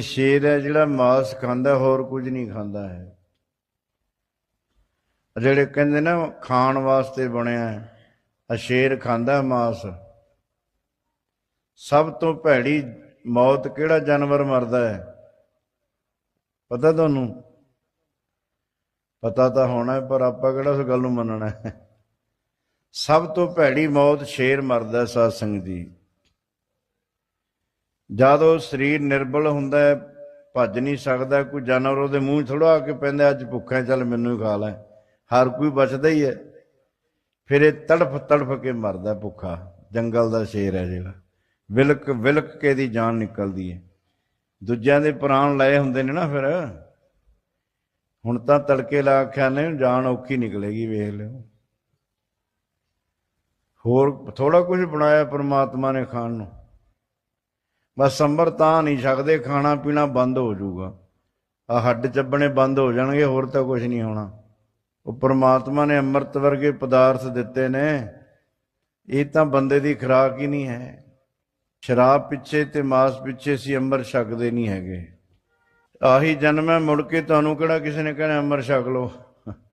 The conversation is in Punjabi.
ਸ਼ੇਰ ਹੈ, ਜਿਹੜਾ ਮਾਸ ਖਾਂਦਾ, ਹੋਰ ਕੁਝ ਨਹੀਂ ਖਾਂਦਾ ਹੈ। ਜਿਹੜੇ ਕਹਿੰਦੇ ਨਾ, ਖਾਣ ਵਾਸਤੇ ਬਣਿਆ ਹੈ ਆ ਸ਼ੇਰ ਖਾਂਦਾ ਮਾਸ। ਸਭ ਤੋਂ ਭੈੜੀ ਮੌਤ ਕਿਹੜਾ ਜਾਨਵਰ ਮਰਦਾ ਹੈ? ਪਤਾ ਤੁਹਾਨੂੰ? ਪਤਾ ਤਾਂ ਹੋਣਾ ਪਰ ਆਪਾਂ ਕਿਹੜਾ ਉਸ ਗੱਲ ਨੂੰ ਮੰਨਣਾ ਹੈ? ਸਭ ਤੋਂ ਭੈੜੀ ਮੌਤ ਸ਼ੇਰ ਮਰਦਾ ਸਾਧ ਸੰਗਤ ਜੀ ਜਦ ਉਹ ਸਰੀਰ ਨਿਰਬਲ ਹੁੰਦਾ ਹੈ, ਭੱਜ ਨਹੀਂ ਸਕਦਾ, ਕੋਈ ਜਾਨਵਰ ਉਹਦੇ ਮੂੰਹ ਥੋੜਾ ਆ ਕੇ ਪੈਂਦਾ, ਅੱਜ ਭੁੱਖਾ ਚੱਲ ਮੈਨੂੰ ਹੀ ਖਾ ਲੈ। ਹਰ ਕੋਈ ਬਚਦਾ ਹੀ ਹੈ। ਫਿਰ ਇਹ ਤੜਫ ਤੜਫ ਕੇ ਮਰਦਾ ਭੁੱਖਾ, ਜੰਗਲ ਦਾ ਸ਼ੇਰ ਹੈ ਜਿਹੜਾ। ਵਿਲਕ ਵਿਲਕ ਕੇ ਦੀ ਜਾਨ ਨਿਕਲਦੀ ਹੈ। ਦੂਜਿਆਂ ਦੇ ਪ੍ਰਾਣ ਲਏ ਹੁੰਦੇ ਨੇ ਨਾ ਫਿਰ। ਹੁਣ ਤਾਂ ਤੜਕੇ ਲਾ ਆਖਿਆ ਨੇ, ਜਾਨ ਔਖੀ ਨਿਕਲੇਗੀ, ਵੇਖ ਲਿਓ। ਹੋਰ ਥੋੜਾ ਕੁਝ ਬਣਾਇਆ ਪ੍ਰਮਾਤਮਾ ਨੇ ਖਾਣ ਨੂੰ। ਬਸ ਅੰਬਰ ਤਾਂ ਨਹੀਂ ਸਕਦੇ, ਖਾਣਾ ਪੀਣਾ ਬੰਦ ਹੋ ਜਾਊਗਾ। ਆ ਹੱਡ ਚੱਬਣੇ ਬੰਦ ਹੋ ਜਾਣਗੇ, ਹੋਰ ਤਾਂ ਕੁਝ ਨਹੀਂ ਹੋਣਾ। ਉਹ ਪ੍ਰਮਾਤਮਾ ਨੇ ਅੰਮ੍ਰਿਤ ਵਰਗੇ ਪਦਾਰਥ ਦਿੱਤੇ ਨੇ। ਇਹ ਤਾਂ ਬੰਦੇ ਦੀ ਖੁਰਾਕ ਹੀ ਨਹੀਂ ਹੈ। ਸ਼ਰਾਬ ਪਿੱਛੇ ਤੇ ਮਾਸ ਪਿੱਛੇ ਸੀ, ਅੰਮ੍ਰਿਤ ਛਕਦੇ ਨਹੀਂ ਹੈਗੇ। ਆਹੀ ਜਨਮ ਹੈ, ਮੁੜ ਕੇ ਤੁਹਾਨੂੰ ਕਿਹੜਾ ਕਿਸੇ ਨੇ ਕਹਿਣਾ ਅੰਮ੍ਰਿਤ ਛਕ ਲਓ।